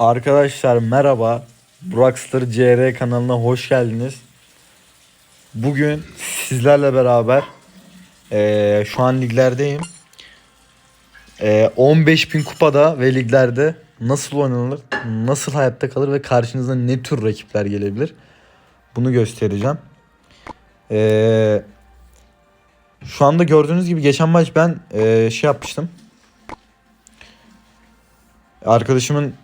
Arkadaşlar merhaba. Rockstar CR kanalına hoş geldiniz. Bugün sizlerle beraber eee, şu an liglerdeyim. Eee 15.000 kupada ve liglerde nasıl oynanılır, nasıl hayatta kalır ve karşınıza ne tür rakipler gelebilir bunu göstereceğim. Eee, şu anda gördüğünüz gibi geçen maç ben eee, şey yapmıştım. Arkadaşımın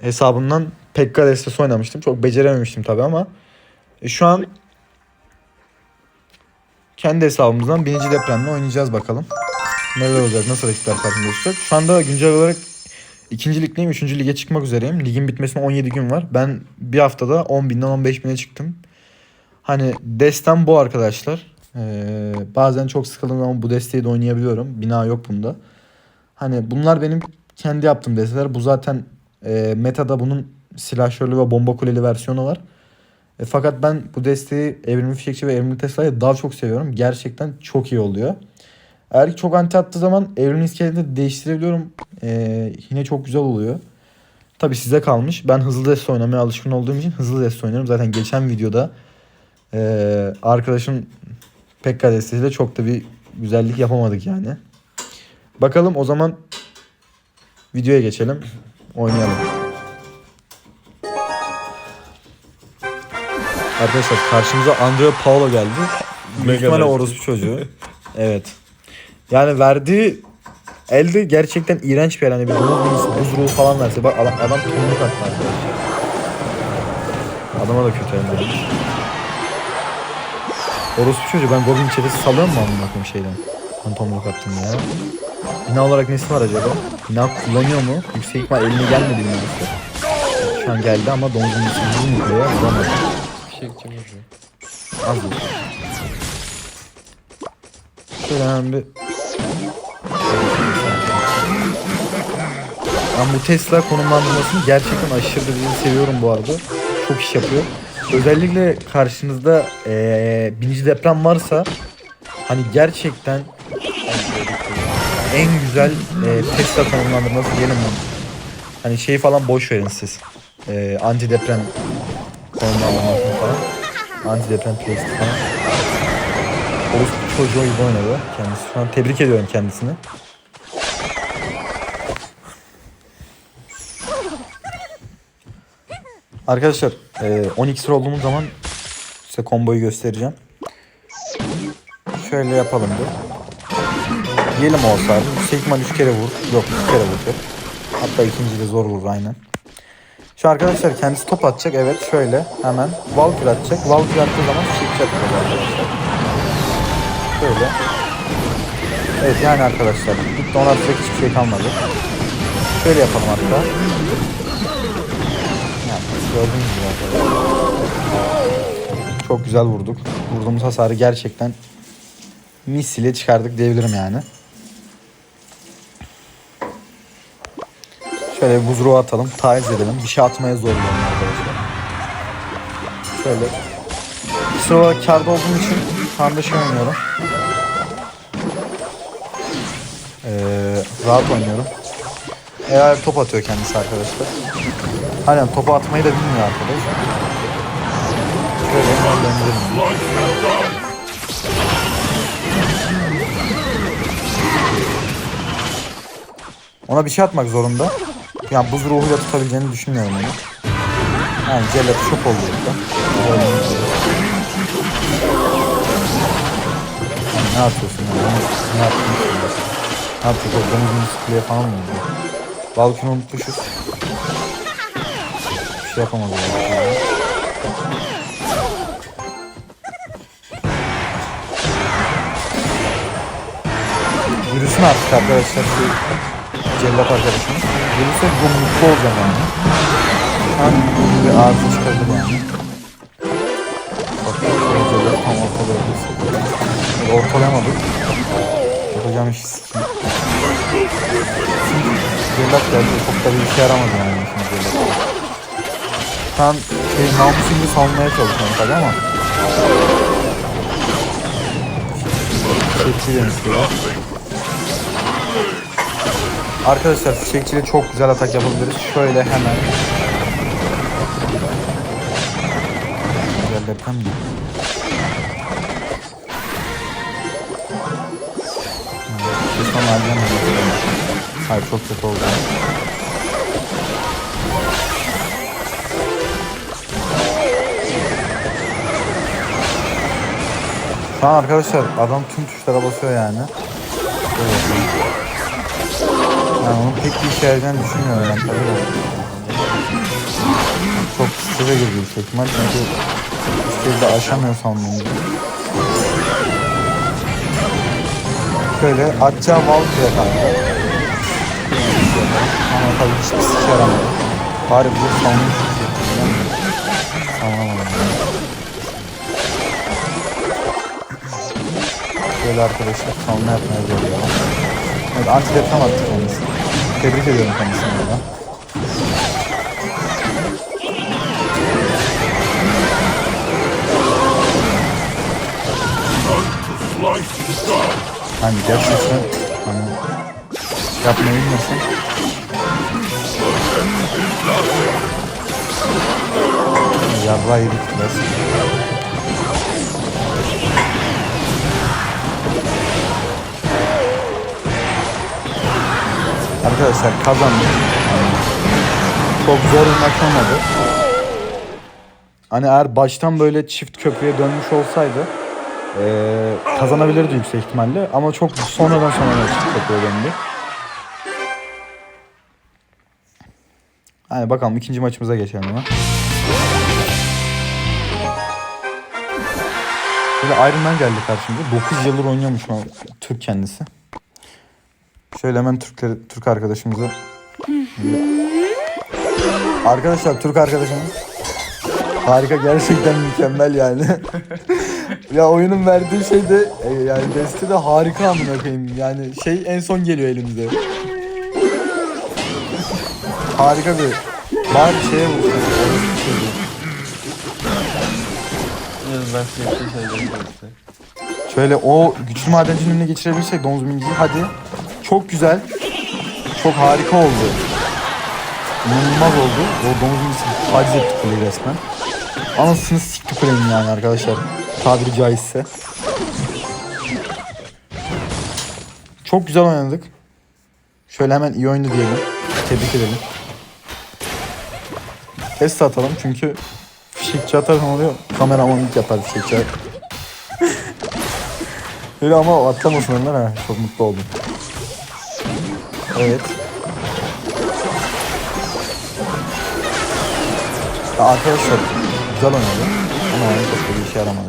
hesabından Pekka destesi oynamıştım. Çok becerememiştim tabi ama e, şu an kendi hesabımızdan birinci depremle oynayacağız bakalım. Neler olacak, nasıl rakipler karşımıza çıkacak. Şu anda güncel olarak ikinci ligdeyim, üçüncü lige çıkmak üzereyim. Ligin bitmesine 17 gün var. Ben bir haftada 10 binden 15 bine çıktım. Hani destem bu arkadaşlar. Ee, bazen çok sıkıldığım zaman bu desteği de oynayabiliyorum. Bina yok bunda. Hani bunlar benim kendi yaptığım desteler. Bu zaten e, metada bunun silahşörlü ve bomba kuleli versiyonu var. E, fakat ben bu desteği Evrimli Fişekçi ve Evrimli Tesla'yı daha çok seviyorum. Gerçekten çok iyi oluyor. Eğer ki çok anti attığı zaman Evrimli İskelet'i de değiştirebiliyorum. E, yine çok güzel oluyor. Tabi size kalmış. Ben hızlı deste oynamaya alışkın olduğum için hızlı deste oynuyorum. Zaten geçen videoda e, arkadaşım Pekka destesiyle çok da bir güzellik yapamadık yani. Bakalım o zaman videoya geçelim. Oynayalım. Arkadaşlar karşımıza Andrea Paolo geldi. Büyük ihtimalle orospu çocuğu. evet. Yani verdiği elde gerçekten iğrenç bir yer. Hani bir buz, buz ruhu falan verse. Bak adam, adam tomruk attı arkadaşlar. Adama da kötü elde. Orospu çocuğu ben Goblin çetesi salıyor mu amına şeyden? Ben tomruk attım ya. Bina olarak nesi var acaba? Bina kullanıyor mu? Yüksek ihtimal eline gelmedi binası. Şu an geldi ama domuzun mi buraya? Vuramadı. Fişekçi vurdu. Az dur. Şöyle hemen bir... Ben bu Tesla konumlandırmasını gerçekten aşırı derecede seviyorum bu arada. Çok iş yapıyor. Özellikle karşınızda eee birinci deprem varsa hani gerçekten en güzel eee, Tesla konumlandırması diyelim mi? Hani şey falan boş verin siz. Eee anti deprem konumlandırmasını falan. Anti deprem testi falan. Orospu çocuğu gibi oynadı kendisi. Şu an tebrik ediyorum kendisini. Arkadaşlar e, 12 olduğumuz zaman size komboyu göstereceğim. Şöyle yapalım bir. Diyelim olsa. Yüksek ihtimal 3 kere vur. Yok 2 kere vuracak. Hatta ikinci de zor vurur aynen. Şu arkadaşlar kendisi top atacak. Evet şöyle hemen Valkyrie atacak. Valkyrie attığı zaman atacak arkadaşlar. Şöyle. Evet yani arkadaşlar. Bitti ona atacak hiçbir şey kalmadı. Şöyle yapalım hatta. Yani gördüğünüz gibi arkadaşlar. Çok güzel vurduk. Vurduğumuz hasarı gerçekten mis ile çıkardık diyebilirim yani. Şöyle bir buzruğu atalım. Taciz edelim. Bir şey atmaya zorlayalım arkadaşlar. Şöyle. Sıra olarak karda olduğum için şu anda şey oynuyorum. Ee, rahat oynuyorum. Eğer top atıyor kendisi arkadaşlar. Aynen topu atmayı da bilmiyor arkadaş. Şöyle yönlendirelim. Ona bir şey atmak zorunda. Yani buz ruhuyla tutabileceğini düşünmüyorum onu. Yani cellatı çok oldu burada. Yani ne yapıyorsun ya? Ne, şimdi? Ne o domuzun sıklıya falan mı oldu? Balkını unutmuşuz. Bir şey yapamadı ya. Yürüsün artık arkadaşlar şu cellat arkadaşımız. Yürüse bu mutlu olacağım yani. An bir ağzı çıkardı yani. Bak şöyle tam ortalayabiliriz. Böyle ortalayamadık. Yapacağım işi sikeyim. Cellat geldi çok da bir işe yaramadı yani şimdi cellat. Şu an şey namusu gibi savunmaya çalışıyorum tabii ama. Çekçi demiş ya. Arkadaşlar fişekçiyle çok güzel atak yapabiliriz. Şöyle hemen. Güzel deprem? Kesin alacağım. Hayır çok kötü oldu. Şu an arkadaşlar adam tüm tuşlara basıyor yani. Şöyle onun pek bir işe düşünmüyorum ben tabii. Çok strese girdi yüksek ihtimal çünkü istediği de aşamıyor sanmıyorum. Şöyle atacağı Valkyrie kanka. Ama tabii hiçbir sike yaramadı. Bari savunmuş. Savunamadım. Böyle arkadaşlar savunma yapmaya geliyor. Evet anti deprem attı kendisi. Tebrik ediyorum kendisini burada. Hani gerçekten hani yapmayı bilmiyorsan Yarra yedik. Arkadaşlar kazandık. Çok zor bir maç olmadı. Hani eğer baştan böyle çift köprüye dönmüş olsaydı eee, kazanabilirdi yüksek ihtimalle. Ama çok sonradan sonra çift köprüye döndü. Hani bakalım ikinci maçımıza geçelim hemen. Böyle Iron Man geldi karşımıza. 9 yıldır oynuyormuş o Türk kendisi. Şöyle hemen Türkleri, Türk arkadaşımızı Arkadaşlar Türk arkadaşımız harika gerçekten mükemmel yani. ya oyunun verdiği şey de e, yani deste de harika amına koyayım. Yani şey en son geliyor elimize. harika bir bari şeye vursun. Şöyle o güçlü madencinin önüne geçirebilirsek Donuz Mingi'yi hadi. Çok güzel. Çok harika oldu. İnanılmaz oldu. O Donuz Mingi'si taciz etti kuleyi resmen. Anasını sikti kulenin yani arkadaşlar. Tabiri caizse. Çok güzel oynadık. Şöyle hemen iyi oyundu diyelim. Tebrik edelim. Test atalım çünkü fişekçi atarsan oluyor. Kameramanlık yapar fişekçi. Öyle ama atlamasın onlar ha. Çok mutlu oldum. Evet. Ya arkadaşlar güzel oynadı. Ama yani çok bir işe yaramadı.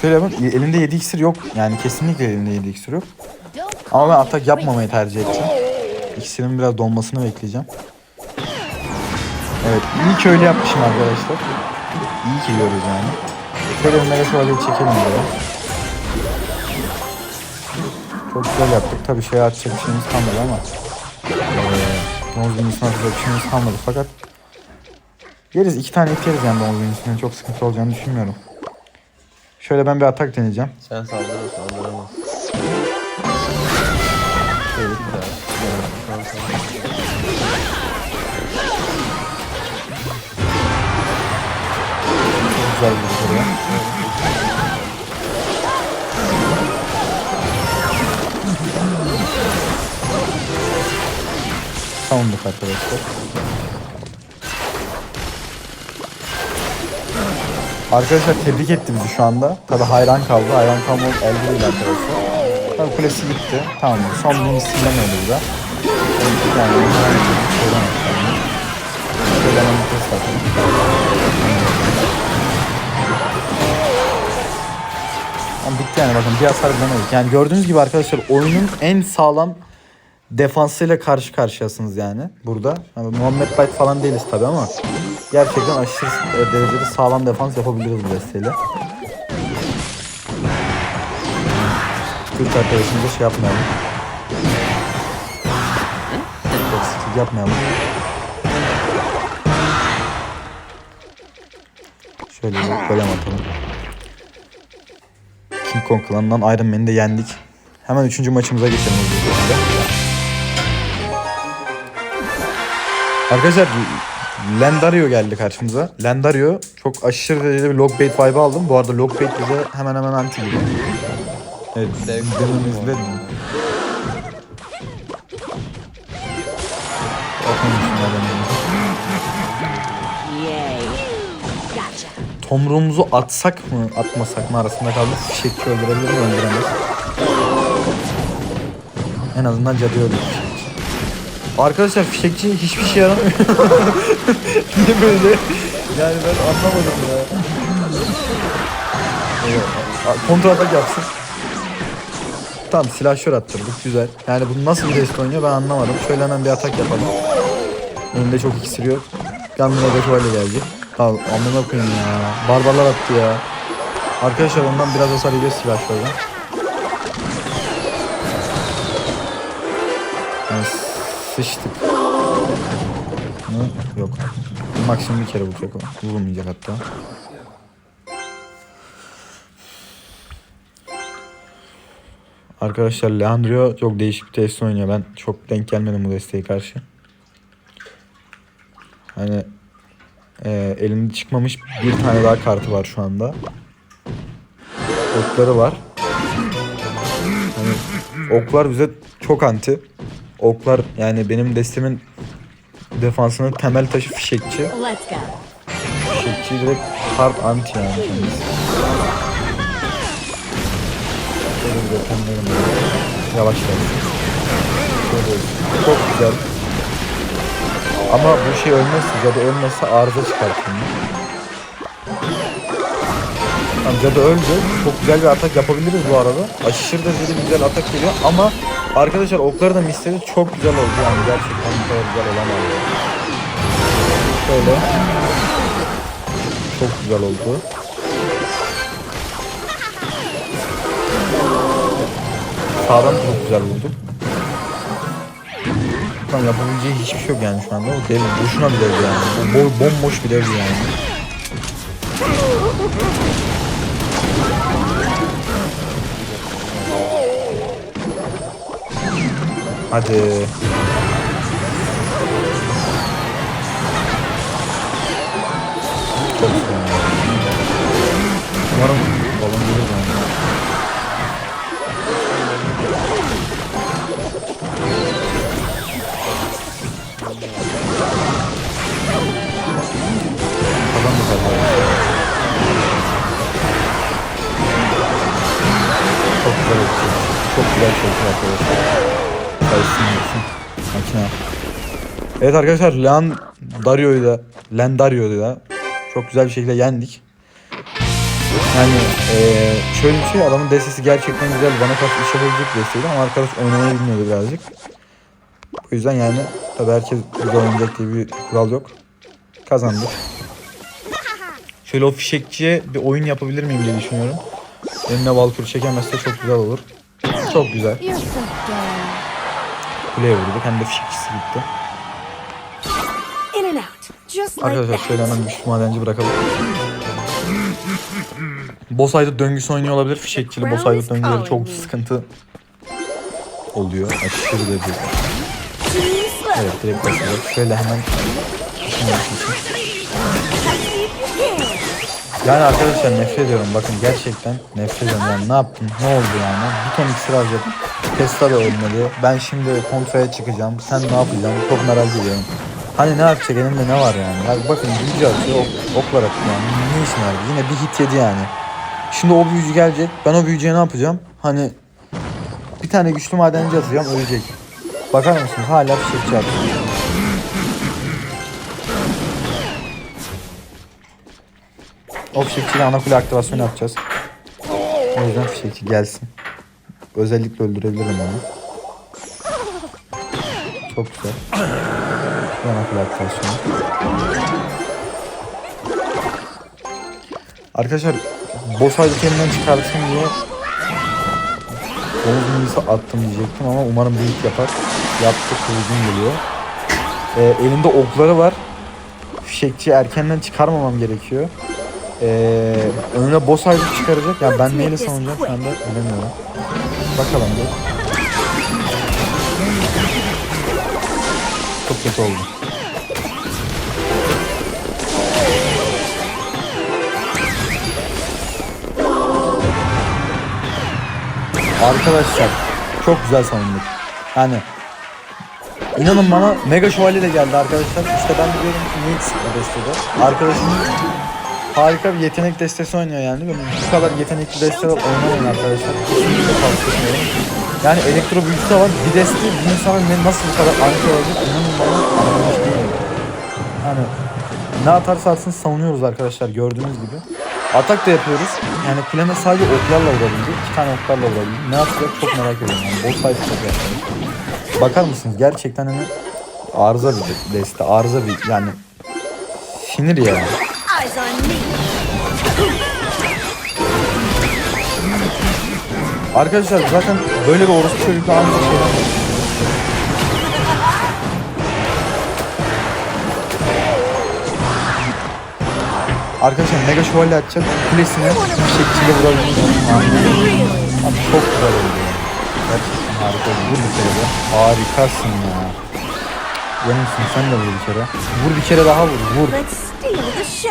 Şöyle bak elinde 7 iksir yok. Yani kesinlikle elinde 7 iksir yok. Ama ben atak yapmamayı tercih edeceğim. İksirin biraz donmasını bekleyeceğim. Evet iyi ki öyle yapmışım arkadaşlar. İyi ki görüyoruz yani. Şöyle bir mega çekelim buraya. Çok güzel yaptık. Tabii şey atacak bir şeyimiz kalmadı ama. Eee Domuz atacak bir şeyimiz kalmadı fakat. Yeriz. iki tane et yeriz yani domuz üstüne. Çok sıkıntı olacağını düşünmüyorum. Şöyle ben bir atak deneyeceğim. Sen. Şöyle. Sen saldırır. Çok güzel bir buraya. Savunduk arkadaşlar. Arkadaşlar tebrik etti bizi şu anda. Tabi hayran kaldı. Hayran kalmak elde değil arkadaşlar. Tabi kulesi gitti. Tamam. Son bir isimlemedi burada. Yani yani test atalım. Ama bitti yani bakın bir hasar bilemedik. Yani gördüğünüz gibi arkadaşlar oyunun en sağlam defansıyla karşı karşıyasınız yani burada. Yani Muhammed Bayt falan değiliz tabi ama gerçekten aşırı e, derecede sağlam defans yapabiliriz bu desteğiyle. Türk arkadaşımıza şey yapmayalım. Toksik yapmayalım. Şöyle bir golem atalım. King Kong klanından Iron Man'i de yendik. Hemen üçüncü maçımıza geçelim. Arkadaşlar Lendario geldi karşımıza. Lendario çok aşırı derecede bir logbait vibe aldım. Bu arada logbait bize hemen hemen anti gibi. Evet. Yay. Gotcha. Tomruğumuzu atsak mı atmasak mı arasında kaldı. Fişekçi öldürebilir mi öldüremez. En azından cadıyı öldürür. Arkadaşlar fişekçi hiçbir şey yaramıyor. Niye böyle? Yani ben anlamadım ya. Evet. a- Kontra atak yapsın. Tamam silahşör attırdık güzel. Yani bu nasıl bir deste oynuyor ben anlamadım. Şöyle hemen bir atak yapalım. Önünde çok iksiri yok. Yanına da şöyle gelecek. Al amına koyayım ya. Barbarlar attı ya. Arkadaşlar ondan biraz hasar yiyeceğiz silahşörden. Sıçtık. Mı? Yok. Maksimum bir kere vuracak o. Vurulmayacak hatta. Arkadaşlar Leandro çok değişik bir test oynuyor. Ben çok denk gelmedim bu desteğe karşı. Hani e, elinde çıkmamış bir tane daha kartı var şu anda. Okları var. Hani oklar bize çok anti. Oklar yani benim destemin defansının temel taşı fişekçi. Fişekçi direkt hard anti yani kendisi. Şöyle bir Yavaş yavaş. Şöyle çok güzel. Ama bu şey ölmezse ya da ölmezse arıza çıkartıyor. Tamam Cadı öldü. Çok güzel bir atak yapabiliriz bu arada. Aşırı derecede güzel atak geliyor ama arkadaşlar okları da misledi çok güzel oldu yani gerçekten bu kadar güzel olamaz. Şöyle. Çok güzel oldu. Sağdan çok güzel vurdum. Tam yapabileceği hiçbir şey yok yani şu anda. O dev, boşuna bir dev yani. O bo bomboş bir dev yani. Hadi. Umarım balon gelir yani. Kazandı zaten. Çok güzel. Çok güzel şey arkadaşlar. Evet arkadaşlar Leon Dario'yu da Lendario'yu da çok güzel bir şekilde yendik. Yani eee, şöyle bir şey adamın destesi gerçekten güzel bana karşı iş yapabilecek desteydi ama arkadaş oynamayı bilmiyordu birazcık. O yüzden yani tabii herkes güzel oynayacak diye bir kural yok. Kazandık. Şöyle o fişekçiye bir oyun yapabilir miyim diye düşünüyorum. Önüne Valkyrie çekemezse çok güzel olur. Çok güzel. Kuleye vurduk hem de fişekçisi gitti. Just like Arkadaşlar that. şöyle hemen şu madenci bırakalım. Boss aydut döngüsü oynuyor olabilir. Fişekçili boss aydut döngüleri çok sıkıntı oluyor. Aşırı slow. Evet direkt başlayalım. Şöyle hemen Yani arkadaşlar nefret ediyorum. Bakın gerçekten nefret ediyorum. Yani ne yaptın? Ne oldu yani? Bir ton iksir harcadım. Tesla da ölmedi. Ben şimdi kontraya çıkacağım. Sen ne yapacaksın? Çok merak ediyorum. Hani ne yapacak? Elimde ne var yani? Ya bakın büyücü atıyor. Ok, oklar atıyor yani. Ne işin var? Yine bir hit yedi yani. Şimdi o büyücü gelecek. Ben o büyücüye ne yapacağım? Hani bir tane güçlü madenci atacağım. Ölecek. Bakar mısınız? Hala fişekçi atıyor. O fişekçiyle ana kule aktivasyonu yapacağız. O yüzden fişekçi gelsin. Özellikle öldürebilirim onu. Çok güzel. Ana kule aktivasyonu. Arkadaşlar boss halde kendimden çıkartsın diye Domuz minyisi attım diyecektim ama umarım hit yapar. Yaptı kılıcım geliyor. Ee, elinde okları var. Fişekçi erkenden çıkarmamam gerekiyor. Ee, önüne boss halde çıkaracak. Ya ben neyle savunacağım şu anda bilemiyorum. Bakalım bir. Çok kötü oldu. Arkadaşlar çok güzel savunduk. Yani inanın bana Mega Şövalye de geldi arkadaşlar. İşte ben de diyorum ki bu destede. Arkadaşımız harika bir yetenek destesi oynuyor yani. Benim bu kadar yetenekli desteler oynamayın arkadaşlar. Kesinlikle tavsiye etmiyorum. Yani elektro büyüsü de var. Bir deste bir insana ne- nasıl bu kadar anti olacak Yani ne atarsa atsın savunuyoruz arkadaşlar gördüğünüz gibi. Atak da yapıyoruz. Yani kuleme sadece oklarla vurabildik. İki tane oklarla vurabildik. Ne yapacak çok merak ediyorum. Yani boss fight çok yapacak. Bakar mısınız? Gerçekten hani arıza bir deste. Arıza bir yani sinir yani. Arkadaşlar zaten böyle bir orospu çocukla şeyler Arkadaşlar mega şövalye atacak kulesine bir şekilde vurabilmek Abi çok güzel oldu. Gerçekten harika oldu. Vur bir kere de. Harikasın ya. Yanımsın sen de vur bir kere. Vur bir kere daha vur. Vur.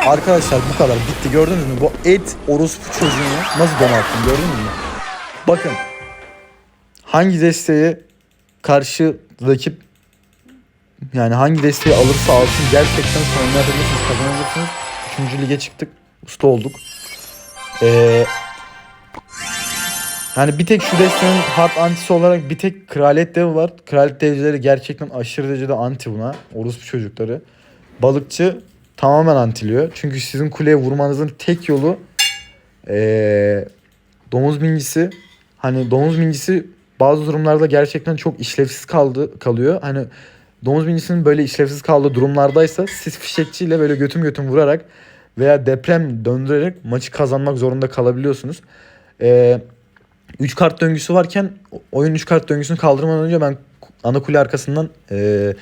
Arkadaşlar bu kadar bitti gördünüz mü? Bu et orospu çocuğunu nasıl donalttım gördünüz mü? Bakın hangi desteği karşı rakip yani hangi desteği alırsa alsın gerçekten sonuna yapabilirsiniz kazanabilirsiniz. Üçüncü lige çıktık usta olduk. Ee, yani bir tek şu desteğin hard antisi olarak bir tek kraliyet devi var. Kraliyet devcileri gerçekten aşırı derecede anti buna. Orospu çocukları. Balıkçı tamamen antiliyor. Çünkü sizin kuleye vurmanızın tek yolu ee, domuz mincisi. Hani domuz mincisi bazı durumlarda gerçekten çok işlevsiz kaldı kalıyor. Hani domuz mincisinin böyle işlevsiz kaldığı durumlardaysa siz fişekçiyle böyle götüm götüm vurarak veya deprem döndürerek maçı kazanmak zorunda kalabiliyorsunuz. Ee, 3 kart döngüsü varken oyun 3 kart döngüsünü kaldırmadan önce ben ana kule arkasından e,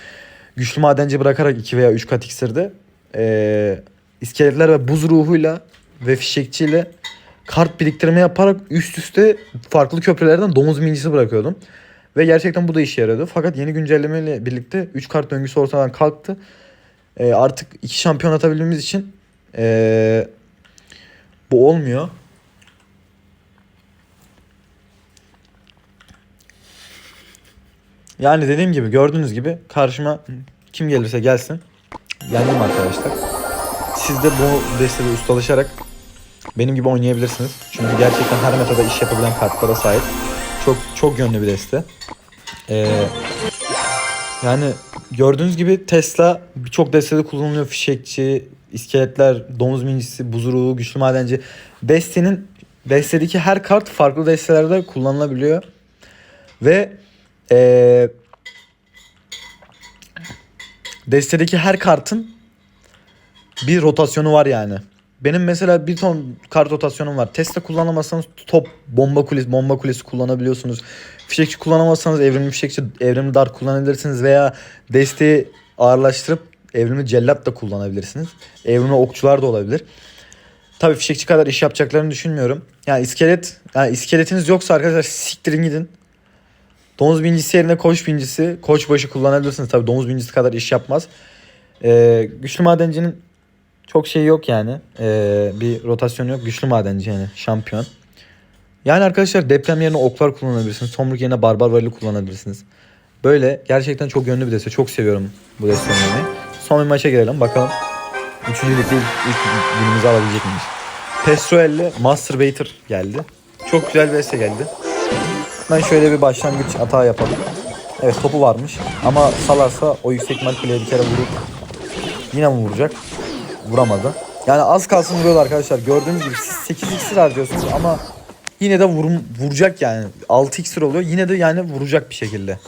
güçlü madenci bırakarak 2 veya 3 kat iksirde e, iskeletler ve buz ruhuyla ve fişekçiyle kart biriktirme yaparak üst üste farklı köprülerden domuz mincisi bırakıyordum. Ve gerçekten bu da işe yarıyordu. Fakat yeni güncellemeyle birlikte 3 kart döngüsü ortadan kalktı. E, artık 2 şampiyon atabilmemiz için e, bu olmuyor. Yani dediğim gibi gördüğünüz gibi karşıma kim gelirse gelsin. Yendim arkadaşlar. Siz de bu destede ustalaşarak benim gibi oynayabilirsiniz. Çünkü gerçekten her metada iş yapabilen kartlara sahip. Çok çok yönlü bir deste. Ee, yani gördüğünüz gibi Tesla birçok destede kullanılıyor. Fişekçi, iskeletler, domuz mincisi, buzuruğu, güçlü madenci. Destenin destedeki her kart farklı destelerde kullanılabiliyor. Ve ee, destedeki her kartın bir rotasyonu var yani. Benim mesela bir ton kart rotasyonum var. Tesla kullanamazsanız top bomba kulesi, bomba kulesi kullanabiliyorsunuz. Fişekçi kullanamazsanız evrimli fişekçi, evrimli dart kullanabilirsiniz veya desteği ağırlaştırıp evrimli cellat da kullanabilirsiniz. Evrimli okçular da olabilir. Tabii fişekçi kadar iş yapacaklarını düşünmüyorum. Yani iskelet, yani iskeletiniz yoksa arkadaşlar siktirin gidin. Domuz bincisi yerine koç bincisi, koç başı kullanabilirsiniz. Tabii domuz bincisi kadar iş yapmaz. Ee, güçlü madencinin çok şey yok yani. Ee, bir rotasyonu yok. Güçlü madenci yani şampiyon. Yani arkadaşlar deprem yerine oklar kullanabilirsiniz. Tomruk yerine barbar varili kullanabilirsiniz. Böyle gerçekten çok yönlü bir deste. Çok seviyorum bu deste. Son bir maça girelim bakalım. Üçüncü ligde ilk, günümüzü alabilecek miyiz? Pestroel'le Masturbator geldi. Çok güzel bir deste geldi. Ben şöyle bir başlangıç hata yapalım. Evet topu varmış ama salarsa o yüksek kuleye bir kere vurup yine mi vuracak? Vuramadı. Yani az kalsın vuruyordu arkadaşlar. Gördüğünüz gibi siz 8 iksir harcıyorsunuz ama yine de vurum, vuracak yani. 6 iksir oluyor. Yine de yani vuracak bir şekilde.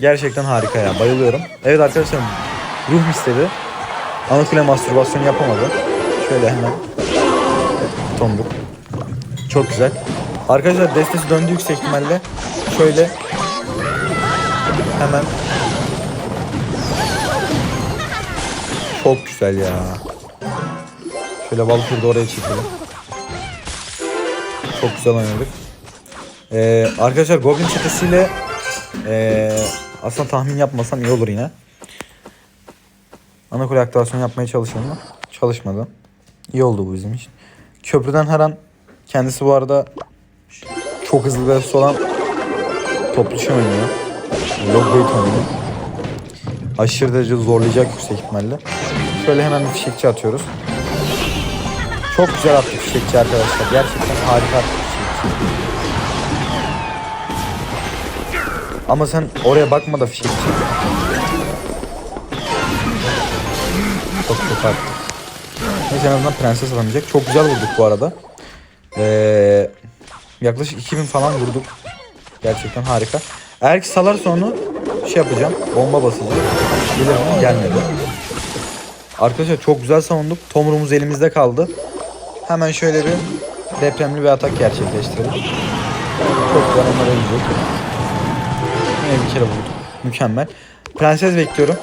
Gerçekten harika ya. Bayılıyorum. Evet arkadaşlar ruh istedi. Ana kule mastürbasyon yapamadı. Şöyle hemen. Tombuk. Çok güzel. Arkadaşlar destesi döndü yüksek ihtimalle. Şöyle hemen çok güzel ya. Şöyle Valkyrie'de oraya çekelim. Çok güzel oynadık. Ee, arkadaşlar Goblin çetesiyle ee, aslında tahmin yapmasam iyi olur yine. Ana kule aktivasyonu yapmaya çalışalım mı? Çalışmadı. İyi oldu bu bizim için. Köprüden her an kendisi bu arada çok hızlı bir olan toplu şey oynuyor. Logbait oynuyor. Aşırı derece zorlayacak yüksek ihtimalle. Şöyle hemen bir fişekçi atıyoruz. Çok güzel attı fişekçi arkadaşlar. Gerçekten harika attı fişekçi. Ama sen oraya bakma da fişekçi. Çok çok attı. Neyse en azından prenses alamayacak. Çok güzel vurduk bu arada. Ee, yaklaşık 2000 falan vurduk. Gerçekten harika. Eğer ki salarsa onu şey yapacağım. Bomba basacağım. Gelir? Gelmedi. Arkadaşlar çok güzel savunduk. Tomruğumuz elimizde kaldı. Hemen şöyle bir depremli bir atak gerçekleştirelim. Çok güzel onlara gidecek. Yine bir kere vurduk. Mükemmel. Prenses bekliyorum.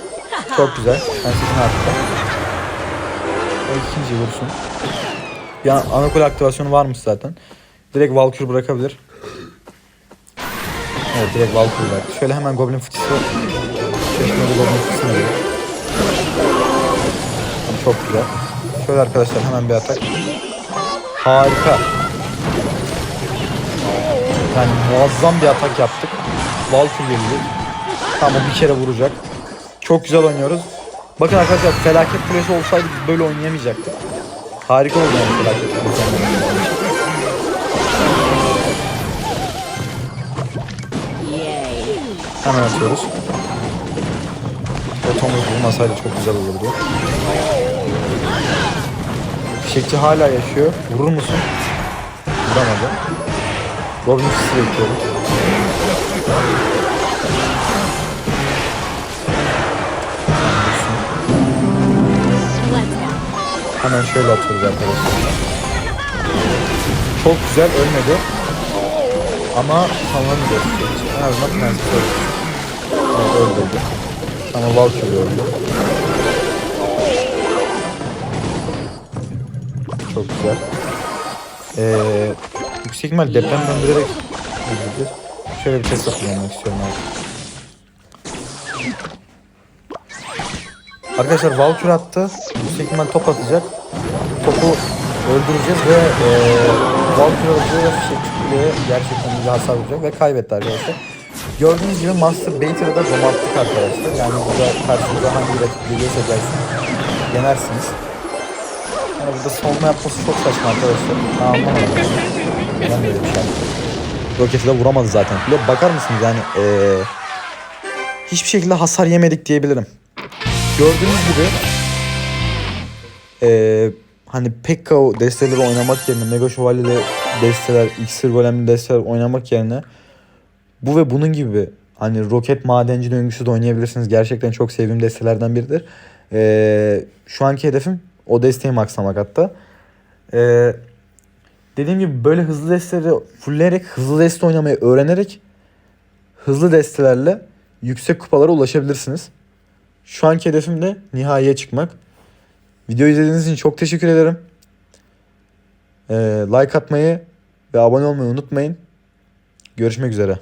Çok güzel. Prensesin harika. O ikinci vursun. Ya ana kule aktivasyonu varmış zaten. Direkt Valkyrie bırakabilir. Evet direkt Valkyrie bıraktı. Şöyle hemen Goblin fıçısı. Çeşmeli Goblin fıçısına geliyor. Çok güzel. Şöyle arkadaşlar hemen bir atak. Harika. Yani muazzam bir atak yaptık. Valkyrie gelecek. Tamam bir kere vuracak. Çok güzel oynuyoruz. Bakın arkadaşlar felaket kulesi olsaydı böyle oynayamayacaktık. Harika oldu yani felaket kulesi. Hemen atıyoruz. Otomuz vurmasaydı çok güzel olurdu. Fişekçi hala yaşıyor. Vurur musun? Vuramadı. Goblin fişi bekliyorum. Hemen şöyle atıyoruz arkadaşlar. Çok güzel ölmedi. Ama tamamlamayacak fişekçi. En azından prenses öldü. Evet öldürdü. Ama Valkyrie öldü. Çok güzel. Ee, yüksek ihtimal deprem döndürerek öldürdü. Şöyle bir test kullanmak istiyorum abi. Arkadaşlar Valkyrie attı. Yüksek ihtimal top atacak. Topu öldüreceğiz ve e, Valkyrie öldürüyor ve fişekçiliğe gerçekten bir hasar vuracak ve kaybetti arkadaşlar. Gördüğünüz gibi Master Bater'ı da domalttık arkadaşlar. Yani burada karşınıza hangi rakip geliyorsa gelsin yenersiniz. Yani burada savunma yapması çok saçma arkadaşlar. Ben anlamadım. Neden böyle bir şey Roketi de vuramadı zaten. Bile bakar mısınız yani eee hiçbir şekilde hasar yemedik diyebilirim. Gördüğünüz gibi eee hani Pekka desteleri oynamak yerine Mega Şövalye'li desteler, iksir golemli desteler oynamak yerine bu ve bunun gibi hani roket madenci döngüsü de oynayabilirsiniz. Gerçekten çok sevdiğim destelerden biridir. Ee, şu anki hedefim o desteği maksamak hatta. Ee, dediğim gibi böyle hızlı desteleri fullleyerek hızlı deste oynamayı öğrenerek hızlı destelerle yüksek kupalara ulaşabilirsiniz. Şu anki hedefim de nihaiye çıkmak. Video izlediğiniz için çok teşekkür ederim. Ee, like atmayı ve abone olmayı unutmayın. Görüşmek üzere.